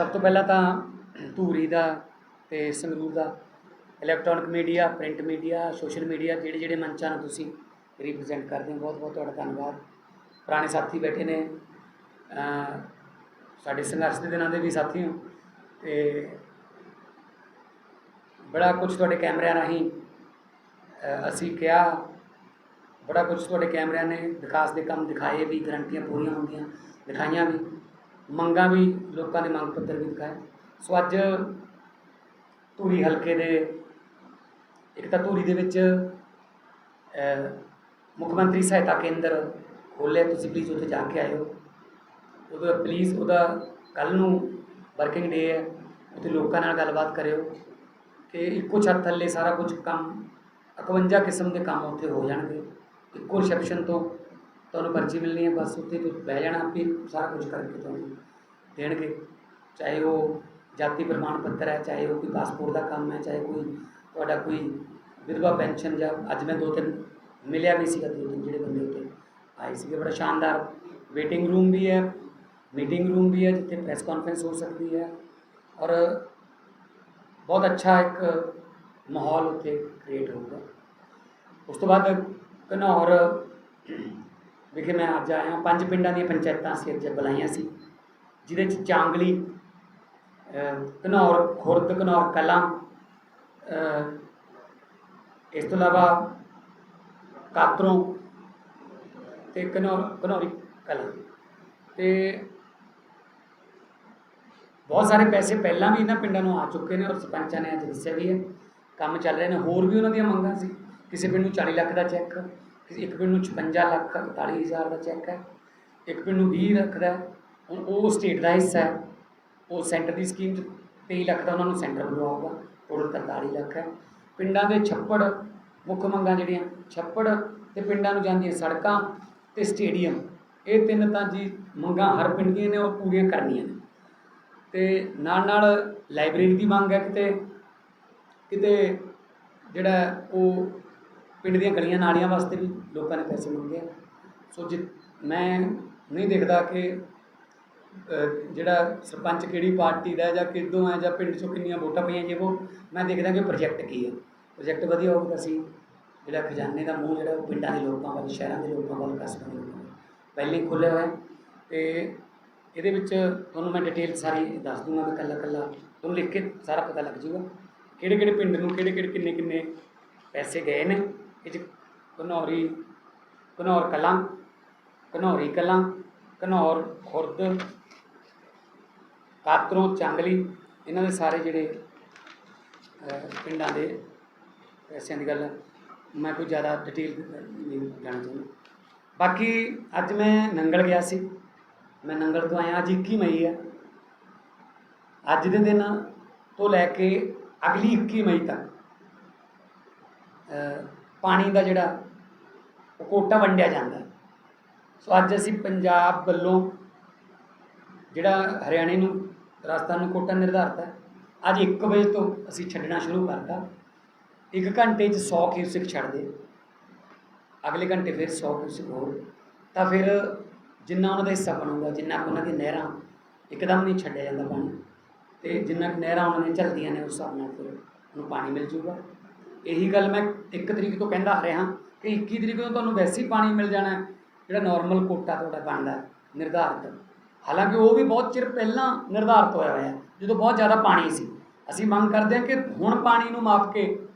ਸਭ ਤੋਂ ਪਹਿਲਾਂ ਤਾਂ ਧੂਰੀ ਦਾ ਤੇ ਸੰਗਰੂਰ ਦਾ electronic media print media social media ਜਿਹੜੇ ਜਿਹੜੇ ਮੰਚਾਂ ਨੂੰ ਤੁਸੀਂ ਰਿਪਰੈਜ਼ੈਂਟ ਕਰਦੇ ਹੋ, ਬਹੁਤ ਬਹੁਤ ਤੁਹਾਡਾ ਧੰਨਵਾਦ। ਪੁਰਾਣੇ ਸਾਥੀ ਬੈਠੇ ਨੇ ਸਾਡੇ ਸੰਘਰਸ਼ ਦੇ ਦਿਨਾਂ ਦੇ ਵੀ ਸਾਥੀ ਹੋ ਤੇ ਬੜਾ ਕੁਝ ਤੁਹਾਡੇ ਕੈਮਰਿਆਂ ਰਾਹੀਂ ਅਸੀਂ ਕਿਹਾ, ਬੜਾ ਕੁਝ ਤੁਹਾਡੇ ਕੈਮਰਿਆਂ ਨੇ ਵਿਕਾਸ ਦੇ ਕੰਮ ਦਿਖਾਏ ਵੀ, ਗਰੰਟੀਆਂ ਪੂਰੀਆਂ ਹੁੰਦੀਆਂ, ਦਿਖਾਈਆਂ ਵੀ। ਮੰਗਾਂ ਵੀ ਲੋਕਾਂ ਦੇ ਮੰਗ ਪੱਤਰ ਵੀ ਦਿਖਾਏ। ਸੋ ਅੱਜ ਧੂਰੀ ਹਲਕੇ ਦੇ, ਇੱਕ ਤਾਂ ਧੂਰੀ ਦੇ ਵਿੱਚ ਮੁੱਖ ਮੰਤਰੀ ਸਹਾਇਤਾ ਕੇਂਦਰ ਖੋਲ੍ਹਿਆ, ਤੁਸੀਂ ਪਲੀਜ਼ ਉੱਥੇ ਜਾ ਕੇ ਆਇਓ। ਉਹਦਾ ਪਲੀਜ਼ ਉਹਦਾ ਕੱਲ ਨੂੰ ਵਰਕਿੰਗ ਡੇ ਹੈ, ਉੱਥੇ ਲੋਕਾਂ ਨਾਲ ਗੱਲਬਾਤ ਕਰਿਓ ਕਿ ਇੱਕੋ ਛੱਤ ਥੱਲੇ ਸਾਰਾ ਕੁਝ ਕੰਮ 51 ਕਿਸਮ ਦੇ ਕੰਮ ਉੱਥੇ ਹੋ ਜਾਣਗੇ। ਇੱਕੋ ਰਿਸੈਪਸ਼ਨ ਤੋਂ ਤੁਹਾਨੂੰ ਪਰਚੀ ਮਿਲਣੀ ਹੈ, ਬਸ ਉੱਥੇ ਤੁਸੀਂ ਬਹਿ ਜਾਣਾ, ਆਪੇ ਸਾਰਾ ਕੁਝ ਕਰਕੇ ਤੁਹਾਨੂੰ ਦੇਣਗੇ। ਚਾਹੇ ਉਹ ਜਾਤੀ ਪ੍ਰਮਾਣ ਪੱਤਰ ਹੈ, ਚਾਹੇ ਉਹ ਕੋਈ ਪਾਸਪੋਰਟ ਦਾ ਕੰਮ ਹੈ, ਚਾਹੇ ਕੋਈ ਤੁਹਾਡਾ ਕੋਈ ਵਿਧਵਾ ਪੈਨਸ਼ਨ ਜਾਂ ਅੱਜ ਮੈਂ ਦੋ ਤਿੰਨ ਮਿਲਿਆ ਵੀ ਸੀਗਾ, ਦੋ ਤਿੰਨ ਜਿਹੜੇ ਬੰਦੇ ਉੱਤੇ ਆਏ ਸੀਗੇ। ਬੜਾ ਸ਼ਾਨਦਾਰ ਵੇਟਿੰਗ ਰੂਮ ਵੀ ਹੈ ਮੀਟਿੰਗ ਰੂਮ ਵੀ ਹੈ, ਜਿੱਥੇ ਪ੍ਰੈਸ ਕਾਨਫਰੰਸ ਹੋ ਸਕਦੀ ਹੈ ਔਰ ਬਹੁਤ ਅੱਛਾ ਇੱਕ ਮਾਹੌਲ ਉੱਥੇ ਕ੍ਰੀਏਟ ਹੋਊਗਾ। ਉਸ ਤੋਂ ਬਾਅਦ ਘਨੌਰ ਵਿਖੇ ਮੈਂ ਅੱਜ ਆਇਆ ਪੰਜ ਪਿੰਡਾਂ ਦੀਆਂ ਪੰਚਾਇਤਾਂ ਅਸੀਂ ਅੱਜ ਬੁਲਾਈਆਂ ਸੀ। ਜਿਹਦੇ ਚ ਚਾਂਗਲੀ ਅਹ, ਘਨੌਰ ਖੁਰਦ ਘਨੌਰ ਕਲਾਂ ਇਸ ਤੋਂ ਇਲਾਵਾ ਕਾਤਰੋਂ ਤੇ ਘਨੌਰ ਘਨੌਰੀ ਕਲਾਂ। ਤੇ ਬਹੁਤ ਸਾਰੇ ਪੈਸੇ ਪਹਿਲਾਂ ਵੀ ਇਹਨਾਂ ਪਿੰਡਾਂ ਨੂੰ ਆ ਚੁੱਕੇ ਨੇ ਔਰ ਸਰਪੰਚਾਂ ਨੇ ਅੱਜ ਦੱਸਿਆ ਵੀ ਹੈ ਕੰਮ ਚੱਲ ਰਹੇ ਨੇ। ਹੋਰ ਵੀ ਉਹਨਾਂ ਦੀਆਂ ਮੰਗਾਂ ਸੀ। ਕਿਸੇ ਪਿੰਡ ਨੂੰ 40 ਲੱਖ ਦਾ ਚੈੱਕ ਇੱਕ ਪਿੰਡ ਨੂੰ 56 ਲੱਖ 41 ਹਜ਼ਾਰ ਦਾ ਚੈੱਕ ਹੈ। ਇੱਕ ਪਿੰਡ ਨੂੰ 20 ਲੱਖ ਦਾ ਹੁਣ ਉਹ ਸਟੇਟ ਦਾ ਹਿੱਸਾ ਹੈ। ਉਹ ਸੈਂਟਰ ਦੀ ਸਕੀਮ 'ਚ 23 ਲੱਖ ਦਾ ਉਹਨਾਂ ਨੂੰ ਸੈਂਟਰ ਵੱਲੋਂ ਆਊਗਾ ਟੋਟਲ 43 ਲੱਖ ਹੈ। ਪਿੰਡਾਂ ਦੇ ਛੱਪੜ, ਮੁੱਖ ਮੰਗਾਂ ਜਿਹੜੀਆਂ, ਛੱਪੜ ਤੇ ਪਿੰਡਾਂ ਨੂੰ ਜਾਂਦੀਆਂ ਸੜਕਾਂ ਤੇ ਸਟੇਡੀਅਮ ਇਹ ਤਿੰਨ ਤਾਂ ਜੀ ਮੰਗਾਂ ਹਰ ਪਿੰਡ ਦੀਆਂ ਨੇ, ਉਹ ਪੂਰੀਆਂ ਕਰਨੀਆਂ ਨੇ। ਤੇ ਨਾਲ ਨਾਲ ਲਾਇਬ੍ਰੇਰੀ ਦੀ ਮੰਗ ਹੈ ਕਿਤੇ ਕਿਤੇ ਜਿਹੜਾ ਉਹ ਪਿੰਡ ਦੀਆਂ ਗਲੀਆਂ ਨਾਲੀਆਂ ਵਾਸਤੇ ਵੀ ਲੋਕਾਂ ਨੇ ਪੈਸੇ ਮੰਗੇ ਆ। ਸੋ ਜਿ ਮੈਂ ਨਹੀਂ ਦੇਖਦਾ ਕਿ ਜਿਹੜਾ ਸਰਪੰਚ ਕਿਹੜੀ ਪਾਰਟੀ ਦਾ ਜਾਂ ਕਿਦੋਂ ਹੈ ਜਾਂ ਪਿੰਡ 'ਚੋਂ ਕਿੰਨੀਆਂ ਵੋਟਾਂ ਪਈਆਂ ਜੇ ਉਹ, ਮੈਂ ਦੇਖਦਾ ਕਿ ਪ੍ਰੋਜੈਕਟ ਕੀ ਹੈ। ਪ੍ਰੋਜੈਕਟ ਵਧੀਆ ਹੋਊਗਾ ਅਸੀਂ ਜਿਹੜਾ ਖਜ਼ਾਨੇ ਦਾ ਮੂੰਹ ਜਿਹੜਾ ਉਹ ਪਿੰਡਾਂ ਦੇ ਲੋਕਾਂ ਵੱਲ, ਸ਼ਹਿਰਾਂ ਦੇ ਲੋਕਾਂ ਵੱਲ ਕਸਬਾਂ ਦੇ ਲੋਕਾਂ ਪਹਿਲੇ ਹੀ ਖੁੱਲ੍ਹਿਆ ਹੋਇਆ। ਹੈ ਤੇ ਇਹਦੇ ਵਿੱਚ ਤੁਹਾਨੂੰ ਮੈਂ ਡਿਟੇਲ ਸਾਰੀ ਦੱਸ ਦੂੰਗਾ ਵੀ ਕੱਲਾ ਕੱਲਾ ਤੁਹਾਨੂੰ ਲਿਖ ਕੇ ਸਾਰਾ ਪਤਾ ਲੱਗ ਜਾਊਗਾ। ਕਿਹੜੇ ਕਿਹੜੇ ਪਿੰਡ ਨੂੰ ਕਿਹੜੇ ਕਿਹੜੇ ਕਿੰਨੇ ਕਿੰਨੇ ਪੈਸੇ ਗਏ ਨੇ। ਇਹ 'ਚ ਘਨੌਰੀ, ਘਨੌਰ ਕਲਾਂ, ਘਨੌਰੀ ਕਲਾਂ, ਘਨੌਰ ਖੁਰਦ ਕਾਤਰੋਂ ਚਾਂਗਲੀ, ਇਹਨਾਂ ਦੇ ਸਾਰੇ ਜਿਹੜੇ ਪਿੰਡਾਂ ਦੇ ਪੈਸਿਆਂ ਦੀ ਗੱਲ ਮੈਂ ਕੋਈ ਜ਼ਿਆਦਾ ਡਿਟੇਲ ਨਹੀਂ ਜਾਣਾ ਚਾਹੁੰਦਾ। ਬਾਕੀ ਅੱਜ ਮੈਂ ਨੰਗਲ ਗਿਆ ਸੀ। ਮੈਂ ਨੰਗਲ ਤੋਂ ਆਇਆ, ਅੱਜ 21 ਮਈ ਹੈ ਅੱਜ ਦੇ ਦਿਨ ਤੋਂ ਲੈ ਕੇ ਅਗਲੀ 21 ਮਈ ਤੱਕ ਪਾਣੀ ਦਾ ਜਿਹੜਾ ਉਹ ਕੋਟਾ ਵੰਡਿਆ ਜਾਂਦਾ ਸੋ ਅੱਜ ਅਸੀਂ ਪੰਜਾਬ ਵੱਲੋਂ ਜਿਹੜਾ ਹਰਿਆਣੇ ਨੂੰ, ਰਾਜਸਥਾਨ ਨੂੰ ਕੋਟਾ ਨਿਰਧਾਰਤ ਹੈ, ਅੱਜ 1 ਵਜੇ ਤੋਂ ਅਸੀਂ ਛੱਡਣਾ ਸ਼ੁਰੂ ਕਰਤਾ। ਇੱਕ ਘੰਟੇ 'ਚ 100 ਕਿਊਸਿਕ ਛੱਡਦੇ। ਅਗਲੇ ਘੰਟੇ ਫਿਰ 100 ਕਿਊਸਿਕ ਹੋਰ। ਤਾਂ ਫਿਰ ਜਿੰਨਾ ਉਹਨਾਂ ਦਾ ਹਿੱਸਾ ਬਣੂਗਾ, ਜਿੰਨਾ ਕੁ ਉਹਨਾਂ ਦੀ ਨਹਿਰਾਂ ਇੱਕਦਮ ਨਹੀਂ ਛੱਡਿਆ ਜਾਂਦਾ ਪਾਣੀ, ਤੇ ਜਿੰਨਾ ਕੁ ਨਹਿਰਾਂ ਉਹਨਾਂ ਨੇ ਚੱਲਦੀਆਂ ਨੇ, ਉਸ ਹਿਸਾਬ ਨਾਲ ਫਿਰ ਉਹਨੂੰ ਪਾਣੀ ਮਿਲ ਜੂਗਾ। ਇਹੀ ਗੱਲ ਮੈਂ 1 ਤਰੀਕ ਤੋਂ ਕਹਿੰਦਾ ਆ ਰਿਹਾ ਕਿ 21 ਤਰੀਕ ਤੋਂ ਤੁਹਾਨੂੰ ਵੈਸੇ ਹੀ ਪਾਣੀ ਮਿਲ ਜਾਣਾ ਜਿਹੜਾ ਨਾਰਮਲ ਕੋਟਾ ਤੁਹਾਡਾ ਬਣਦਾ ਹੈ, ਨਿਰਧਾਰਿਤ। ਹਾਲਾਂਕਿ ਉਹ ਵੀ ਬਹੁਤ ਚਿਰ ਪਹਿਲਾਂ ਨਿਰਧਾਰਿਤ ਹੋਇਆ ਹੋਇਆ ਜਦੋਂ ਬਹੁਤ ਜ਼ਿਆਦਾ ਪਾਣੀ ਸੀ। ਅਸੀਂ ਮੰਗ ਕਰਦੇ ਹਾਂ ਕਿ ਹੁਣ ਪਾਣੀ ਨੂੰ ਮਾਪ ਕੇ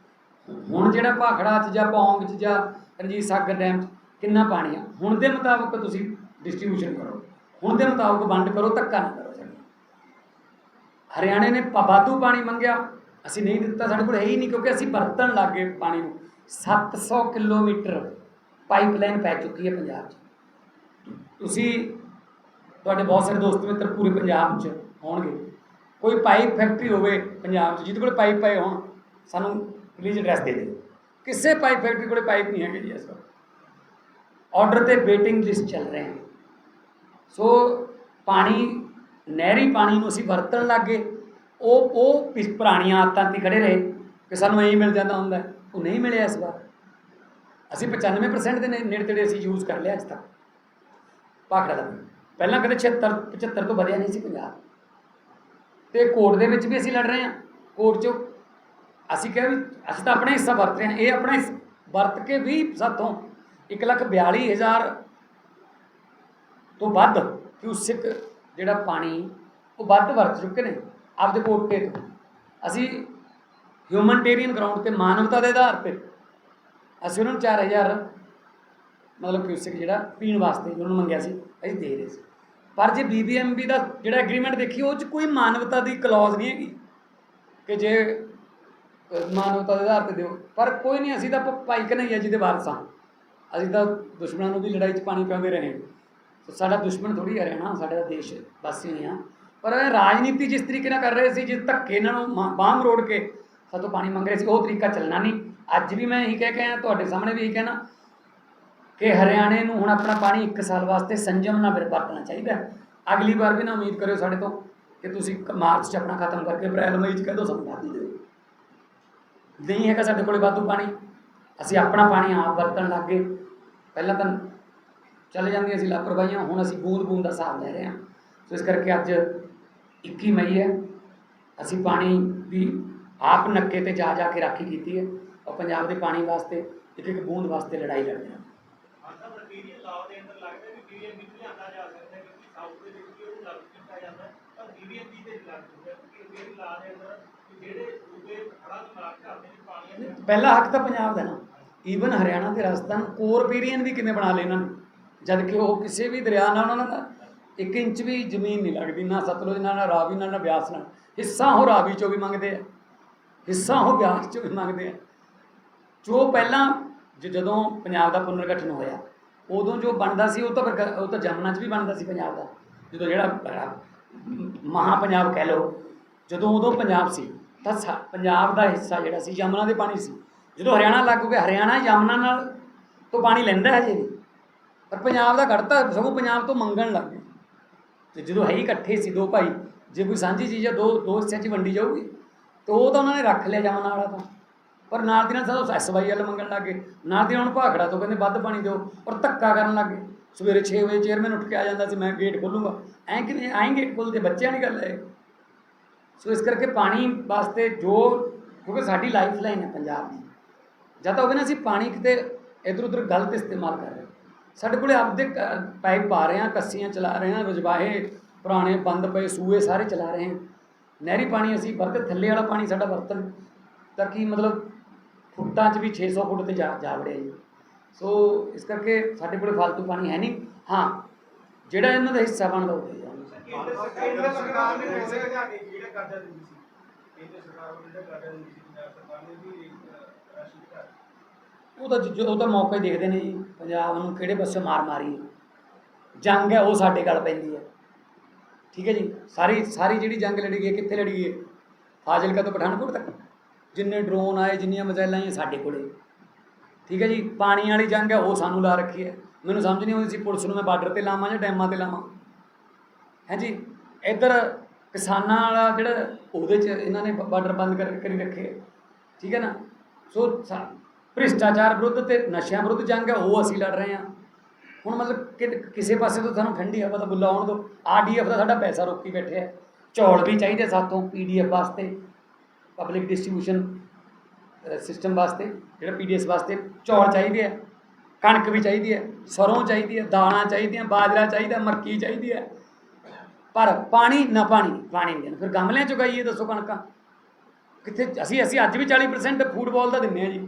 ਹੁਣ ਜਿਹੜਾ ਭਾਖੜਾ 'ਚ ਜਾਂ ਪੌਂਗ 'ਚ ਜਾਂ ਰਣਜੀਤ ਸਾਗਰ ਡੈਮ 'ਚ ਕਿੰਨਾ ਪਾਣੀ ਆ ਹੁਣ ਦੇ ਮੁਤਾਬਕ ਤੁਸੀਂ ਡਿਸਟ੍ਰੀਬਿਊਸ਼ਨ ਕਰੋ। ਹੁਣ ਦੇ ਮੁਤਾਬਕ ਵੰਡ ਕਰੋ ਧੱਕਾ ਨਾ ਕਰੋ ਹਰਿਆਣੇ ਨੇ ਪ- ਵਾਧੂ ਪਾਣੀ ਮੰਗਿਆ। ਅਸੀਂ ਨਹੀਂ ਦਿੱਤਾ, ਸਾਡੇ ਕੋਲ ਹੈ ਹੀ ਨਹੀਂ ਕਿਉਂਕਿ ਅਸੀਂ ਵਰਤਣ ਲੱਗ ਗਏ ਪਾਣੀ ਨੂੰ। 700 ਕਿਲੋਮੀਟਰ ਪਾਈਪਲਾਈਨ ਪੈ ਚੁੱਕੀ ਹੈ ਪੰਜਾਬ 'ਚ। ਤੁਸੀਂ, ਤੁਹਾਡੇ ਬਹੁਤ ਸਾਰੇ ਦੋਸਤ ਮਿੱਤਰ ਪੂਰੇ ਪੰਜਾਬ 'ਚ ਹੋਣਗੇ। ਕੋਈ ਪਾਈਪ ਫੈਕਟਰੀ ਹੋਵੇ ਪੰਜਾਬ 'ਚ, ਜਿਹਦੇ ਕੋਲ ਪਾਈਪ ਪਏ ਹੋਣ, ਸਾਨੂੰ ਪਲੀਜ਼ ਐਡਰੈਸ ਦੇ ਦਿਓ। ਕਿਸੇ ਪਾਈਪ ਫੈਕਟਰੀ ਕੋਲੇ ਪਾਈਪ ਨਹੀਂ ਹੈਗੇ ਜੀ ਇਸ ਵਕਤ। ਆਰਡਰ ਤੇ ਵੇਟਿੰਗ ਲਿਸਟ ਚੱਲ ਰਹੇ ਹਨ ਸੋ ਪਾਣੀ, ਨਹਿਰੀ ਪਾਣੀ ਨੂੰ ਅਸੀਂ ਵਰਤਣ ਲੱਗੇ ਉਹ ਉਹ ਪਿਛ ਪੁਰਾਣੀਆਂ ਆਦਤਾਂ ਤੇ ਖੜੇ ਰਹੇ ਕਿ ਸਾਨੂੰ ਐਂ ਮਿਲ ਜਾਂਦਾ ਹੁੰਦਾ, ਉਹ ਨਹੀਂ ਮਿਲਿਆ ਇਸ ਵਾਰ। ਅਸੀਂ 95% ਦੇ ਨੇੜੇ ਤੇੜੇ ਅਸੀਂ ਯੂਜ਼ ਕਰ ਲਿਆ ਅੱਜ ਤੱਕ। ਭਾਖੜਾ ਦਾ। ਪਹਿਲਾਂ ਕਦੇ 76 75 ਤੋਂ ਵਧਿਆ ਨਹੀਂ ਸੀ ਪੰਜਾਬ। ਤੇ ਕੋਰਟ ਦੇ ਵਿੱਚ ਵੀ ਅਸੀਂ ਲੜ ਰਹੇ ਹਾਂ, ਕੋਰਟ 'ਚ। ਅਸੀਂ ਕਿਹਾ ਵੀ ਅਸੀਂ ਤਾਂ ਆਪਣਾ ਹਿੱਸਾ ਵਰਤ ਰਹੇ ਹਾਂ, ਇਹ ਆਪਣਾ ਵਰਤ ਕੇ ਵੀ ਸਾਥੋਂ 142000 ਤੋਂ ਵੱਧ ਕਿਊਸਿਕ ਜਿਹੜਾ ਪਾਣੀ, ਉਹ ਵੱਧ ਵਰਤ ਚੁੱਕੇ ਨੇ। ਆਪਦੇ ਕੋਟੇ ਤੋਂ। ਅਸੀਂ ਹਿਊਮਨਟੇਰੀਅਨ ਗਰਾਊਂਡ ਤੇ ਮਾਨਵਤਾ ਦੇ ਆਧਾਰ ਤੇ ਅਸੀਂ ਉਹਨਾਂ ਨੂੰ 4000 ਮਤਲਬ ਕਿਊਸਿਕ ਜਿਹੜਾ ਪੀਣ ਵਾਸਤੇ ਉਹਨਾਂ ਨੂੰ ਮੰਗਿਆ ਸੀ, ਅਸੀਂ ਦੇ ਰਹੇ ਸੀ। ਪਰ ਜੇ ਬੀਬੀਐਮਬੀ ਦਾ ਜਿਹੜਾ ਐਗਰੀਮੈਂਟ ਦੇਖੀ, ਉਹ 'ਚ ਕੋਈ ਮਾਨਵਤਾ ਦੀ ਕਲੌਜ਼ ਨਹੀਂ ਹੈਗੀ ਕਿ ਜੇ ਮਾਨਵਤਾ ਦੇ ਆਧਾਰ ਤੇ ਦਿਓ। ਪਰ ਕੋਈ ਨਹੀਂ, ਅਸੀਂ ਤਾਂ ਭਾਈ ਕਨਈਆ ਜੀ ਦੇ ਵਾਰਸ ਅਸੀਂ ਤਾਂ ਦੁਸ਼ਮਣਾਂ ਨੂੰ ਵੀ ਲੜਾਈ 'ਚ ਪਾਣੀ ਪਿਆਉਂਦੇ ਰਹੇ ਸੋ ਸਾਡਾ ਦੁਸ਼ਮਣ ਥੋੜੀ ਹਰਿਆਣਾ ਸਾਡੇ ਦਾ ਦੇਸ਼ ਵਾਸੀ ਹੋਏ ਹਾਂ ਪਰ ਰਾਜਨੀਤੀ ਜਿਸ ਤਰੀਕੇ ਨਾਲ ਕਰ ਰਹੇ ਸੀ, ਜਿਸ ਧੱਕੇ ਇਹਨਾਂ ਨੂੰ ਮਾ- ਬਾਂਹ ਮਰੋੜ ਕੇ ਸਾਤੋਂ ਪਾਣੀ ਮੰਗ ਰਹੇ ਸੀ, ਉਹ ਤਰੀਕਾ ਚੱਲਣਾ ਨਹੀਂ। ਅੱਜ ਵੀ ਮੈਂ ਇਹੀ ਕਹਿ ਕੇ ਆਇਆ, ਤੁਹਾਡੇ ਸਾਹਮਣੇ ਵੀ ਇਹੀ ਕਹਿਣਾ ਕਿ ਹਰਿਆਣੇ ਨੂੰ ਹੁਣ ਆਪਣਾ ਪਾਣੀ 1 ਸਾਲ ਵਾਸਤੇ ਸੰਜਮ ਨਾਲ ਵਰਤਣਾ ਚਾਹੀਦਾ। ਅਗਲੀ ਵਾਰ ਵੀ ਨਾ ਉਮੀਦ ਕਰਿਓ ਸਾਡੇ ਤੋਂ ਕਿ ਤੁਸੀਂ ਕ- ਮਾਰਚ 'ਚ ਆਪਣਾ ਖਤਮ ਕਰਕੇ ਅਪ੍ਰੈਲ, ਮਈ 'ਚ ਕਹਿ ਦੋ ਸਾਨੂੰ ਵਾਧੂ ਦਿਓ ਨਹੀਂ ਹੈਗਾ ਸਾਡੇ ਕੋਲੇ ਵਾਧੂ ਪਾਣੀ। ਅਸੀਂ ਆਪਣਾ ਪਾਣੀ ਆਪ ਵਰਤਣ ਲੱਗ ਗਏ। ਪਹਿਲਾਂ ਤਾਂ ਚੱਲ ਜਾਂਦੀਆਂ ਸੀ ਲਾਪਰਵਾਹੀਆਂ, ਹੁਣ ਅਸੀਂ ਬੂੰਦ ਬੂੰਦ ਦਾ ਹਿਸਾਬ ਲੈ ਰਹੇ ਹਾਂ। ਸੋ ਇਸ ਕਰਕੇ ਅੱਜ 21 ਮਈ ਹੈ। ਅਸੀਂ ਪਾਣੀ ਦੀ ਆਪ ਨੱਕੇ ਤੇ ਜਾ ਜਾ ਕੇ ਰਾਖੀ ਕੀਤੀ ਹੈ। ਔਰ ਪੰਜਾਬ ਦੇ ਪਾਣੀ ਵਾਸਤੇ ਇੱਕ ਇੱਕ ਬੂੰਦ ਵਾਸਤੇ ਲੜਾਈ ਲੜ ਰਹੇ ਹਾਂ ਪਹਿਲਾ ਹੱਕ ਤਾਂ ਪੰਜਾਬ ਦਾ ਨਾ। ਈਵਨ ਹਰਿਆਣਾ ਤੇ ਰਾਜਸਥਾਨ ਕੋਰਪੀਰੀਅਨ ਵੀ ਕਿਵੇਂ ਬਣਾ ਲਏ ਇਹਨਾਂ ਨੇ? ਜਦ ਕਿ ਉਹ ਕਿਸੇ ਵੀ ਦਰਿਆ ਨਾਲ ਉਹਨਾਂ ਦਾ 1 ਇੰਚ ਵੀ ਜ਼ਮੀਨ ਨਹੀਂ ਲੱਗਦੀ ਨਾ ਸਤਲੁਜ ਨਾਲ ਨਾ ਰਾਵੀ ਨਾਲ ਨਾ ਬਿਆਸ ਨਾਲ ਹਿੱਸਾ ਉਹ ਰਾਵੀ ਚੋਂ ਵੀ ਮੰਗਦੇ ਆ। ਹਿੱਸਾ ਉਹ ਬਿਆਸ ਚੋਂ ਵੀ ਮੰਗਦੇ ਆ। ਜੋ ਪਹਿਲਾਂ ਜ- ਜਦੋਂ ਪੰਜਾਬ ਦਾ ਪੁਨਰਗਠਨ ਹੋਇਆ ਉਦੋਂ ਜੋ ਬਣਦਾ ਸੀ ਉਹ ਤਾਂ ਉਹ ਤਾਂ ਜਮਨਾ 'ਚ ਵੀ ਬਣਦਾ ਸੀ ਪੰਜਾਬ ਦਾ। ਜਦੋਂ ਜਿਹੜਾ ਅਹ, ਮਹਾ ਪੰਜਾਬ ਕਹਿ ਲਓ ਜਦੋਂ ਉਦੋਂ ਪੰਜਾਬ ਸੀ ਤਾਂ ਸਾ- ਪੰਜਾਬ ਦਾ ਹਿੱਸਾ ਜਿਹੜਾ ਸੀ ਯਮਨਾ ਦੇ ਪਾਣੀ ਸੀ। ਜਦੋਂ ਹਰਿਆਣਾ ਲੱਗ ਗਿਆ ਹਰਿਆਣਾ ਯਮਨਾ ਨਾਲ ਤੋਂ ਪਾਣੀ ਲੈਂਦਾ ਹੈ ਹਜੇ ਵੀ। ਪਰ ਪੰਜਾਬ ਦਾ ਘੜਤਾ ਸਗੋਂ ਪੰਜਾਬ ਤੋਂ ਮੰਗਣ ਲੱਗ ਗਏ ਤੇ ਜਦੋਂ ਹੈ ਹੀ ਇਕੱਠੇ ਸੀ ਦੋ ਭਾਈ, ਜੇ ਕੋਈ ਸਾਂਝੀ ਚੀਜ਼ ਆ, ਦੋ ਦੋ ਹਿੱਸਿਆਂ 'ਚ ਵੰਡੀ ਜਾਊਗੀ, ਤੇ ਉਹ ਤਾਂ ਉਹਨਾਂ ਨੇ ਰੱਖ ਲਿਆ ਜਮਨਾ ਵਾਲਾ ਤਾਂ। ਪਰ ਨਾਲ ਦੀ ਨਾਲ ਸਾਨੂੰ ਐਸਵਾਈਐਲ ਮੰਗਣ ਲੱਗੇ ਨਾਲ ਦੀ ਨਾਲ ਹੁਣ ਭਾਖੜਾ ਤੋਂ ਕਹਿੰਦੇ, ਵੱਧ ਪਾਣੀ ਦਿਓ, ਔਰ ਧੱਕਾ ਕਰਨ ਲੱਗੇ ਸਵੇਰੇ 6 ਵਜੇ ਚੇਅਰਮੈਨ ਉੱਠ ਕੇ ਆ ਜਾਂਦਾ ਸੀ, ਮੈਂ ਗੇਟ ਖੋਲੂੰਗਾ। ਐਂ ਕਿ ਐਂ ਗੇਟ ਖੋਲਦੇ, ਬੱਚਿਆਂ ਦੀ ਗੱਲ ਹੈ ਸੋ ਇਸ ਕਰਕੇ ਪਾਣੀ ਵਾਸਤੇ ਜੋ, ਕਿਉਂਕਿ ਸਾਡੀ ਲਾਈਫ ਲਾਈਨ ਹੈ ਪੰਜਾਬ ਦੀ। ਜਾਂ ਤਾਂ ਹੋਵੇ ਨਾ ਅਸੀਂ ਪਾਣੀ ਕਿਤੇ ਇਧਰ ਉਧਰ ਗਲਤ ਇਸਤੇਮਾਲ ਕਰ ਰਹੇ ਸਾਡੇ ਕੋਲੇ ਆਪਦੇ ਕ- ਪਾਈਪ ਪਾ ਰਹੇ ਹਾਂ, ਕੱਸੀਆਂ ਚਲਾ ਰਹੇ ਹਾਂ, ਰਜਵਾਹੇ ਪੁਰਾਣੇ ਬੰਦ ਪਏ, ਸੂਏ ਸਾਰੇ ਚਲਾ ਰਹੇ ਹਾਂ। ਨਹਿਰੀ ਪਾਣੀ ਅਸੀਂ ਵਰਤ, ਥੱਲੇ ਵਾਲਾ ਪਾਣੀ ਸਾਡਾ ਵਰਤਨ ਤਾਂ ਕਿ ਮਤਲਬ ਫੁੱਟਾਂ 'ਚ ਵੀ 600 ਫੁੱਟ ਤੇ ਜਾ ਜਾ ਵੜਿਆ ਜੀ। ਸੋ ਇਸ ਕਰਕੇ ਸਾਡੇ ਕੋਲੇ ਫालतू ਪਾਣੀ ਹੈ ਨਹੀਂ। ਹਾਂ, ਜਿਹੜਾ ਇਹਨਾਂ ਦਾ ਹਿੱਸਾ ਬਣਦਾ ਉਹ ਦੇ ਜਾਣ ਸਰਕਾਰ ਨੇ ਪੈਸੇ ਲਗਾ ਕੇ ਜਿਹੜਾ ਕਰਜ਼ਾ ਦਿੰਦੀ ਸੀ। ਕੇਂਦਰ ਸਰਕਾਰ ਵੱਲੋਂ ਜਿਹੜਾ ਕਰਜ਼ਾ ਦਿੰਦੀ ਸੀ ਪੰਜਾਬ ਸਰਕਾਰ ਨੇ ਵੀ ਅਹ, ਰਾਸ਼ੀ ਘਟਾ ਦਿੱਤੀ। ਉਹ ਤਾਂ ਜ- ਉਹ ਤਾਂ ਮੌਕਾ ਹੀ ਦੇਖਦੇ ਨੇ ਜੀ, ਪੰਜਾਬ ਨੂੰ ਕਿਹੜੇ ਪਾਸੇ ਮਾਰ ਮਾਰੀ ਜੰਗ ਹੈ, ਉਹ ਸਾਡੇ ਗੱਲ ਪੈਂਦੀ ਹੈ। ਠੀਕ ਹੈ ਜੀ? ਸਾਰੀ ਸਾਰੀ ਜਿਹੜੀ ਜੰਗ ਲੜੀ ਗਈ ਕਿੱਥੇ ਲੜੀ ਗਈ ਫਾਜ਼ਿਲਕਾ ਤੋਂ ਪਠਾਨਕੋਟ ਤੱਕ। ਜਿੰਨੇ ਡਰੋਨ ਆਏ, ਜਿੰਨੀਆਂ ਮਜ਼ਾਈਲਾਂ ਆਈਆਂ, ਸਾਡੇ ਕੋਲੇ। ਠੀਕ ਹੈ ਜੀ? ਪਾਣੀ ਵਾਲੀ ਜੰਗ ਹੈ, ਉਹ ਸਾਨੂੰ ਲਾ ਰੱਖੀ ਹੈ। ਮੈਨੂੰ ਸਮਝ ਨਹੀਂ ਆਉਂਦੀ ਸੀ, ਪੁਲਿਸ ਨੂੰ ਮੈਂ ਬਾਰਡਰ ਤੇ ਲਾਵਾਂ ਜਾਂ ਡੈਮਾਂ ਤੇ ਲਾਵਾਂ। ਹੈ ਜੀ? ਇੱਧਰ ਕਿਸਾਨਾਂ ਵਾਲਾ ਜਿਹੜਾ, ਉਹਦੇ 'ਚ ਇਹਨਾਂ ਨੇ ਬਾਰਡਰ ਬੰਦ ਕਰ, ਕਰੀ ਰੱਖੇ। ਠੀਕ ਹੈ ਨਾ? ਸੋ ਸਾ- ਭ੍ਰਿਸ਼ਟਾਚਾਰ ਵਿਰੁੱਧ ਤੇ ਨਸ਼ਿਆਂ ਵਿਰੁੱਧ ਜੰਗ ਹੈ, ਉਹ ਅਸੀਂ ਲੜ ਰਹੇ ਹਾਂ। ਹੁਣ ਮਤਲਬ ਕਿ ਕਿਸੇ ਪਾਸੇ ਤੋਂ ਸਾਨੂੰ ਠੰਡੀ ਹਵਾ ਦਾ ਬੁੱਲਾ ਆਉਣ ਦੋ ਆਰਡੀਐਫ ਦਾ ਸਾਡਾ ਪੈਸਾ ਰੋਕੀ ਬੈਠੇ ਹੈ ਚੌਲ ਵੀ ਚਾਹੀਦੇ ਸਾਥੋਂ ਪੀਡੀਐਫ ਵਾਸਤੇ, ਪਬਲਿਕ ਡਿਸਟ੍ਰੀਬਿਊਸ਼ਨ ਸਿਸਟਮ ਵਾਸਤੇ, ਜਿਹੜਾ ਪੀਡੀਐਸ ਵਾਸਤੇ ਚੌਲ ਚਾਹੀਦੇ ਆ, ਕਣਕ ਵੀ ਚਾਹੀਦੀ ਹੈ ਸਰੋਂ ਚਾਹੀਦੀ ਹੈ ਦਾਣਾ ਚਾਹੀਦੀਆਂ, ਬਾਜਰਾ ਚਾਹੀਦਾ ਮਰਕੀ ਚਾਹੀਦੀ ਹੈ ਪਰ ਪਾਣੀ ਨਾ ਪਾਣੀ ਪਾਣੀ ਨਹੀਂ ਫਿਰ ਗਮਲਿਆਂ ਚ ਉਗਾਈਏ ਦੱਸੋ ਕਣਕਾਂ। ਕਿੱਥੇ, ਅਸੀਂ ਅਸੀਂ ਅੱਜ ਵੀ 40% ਫੂਡਬਾਲ ਦਾ ਦਿੰਨੇ ਆ ਜੀ।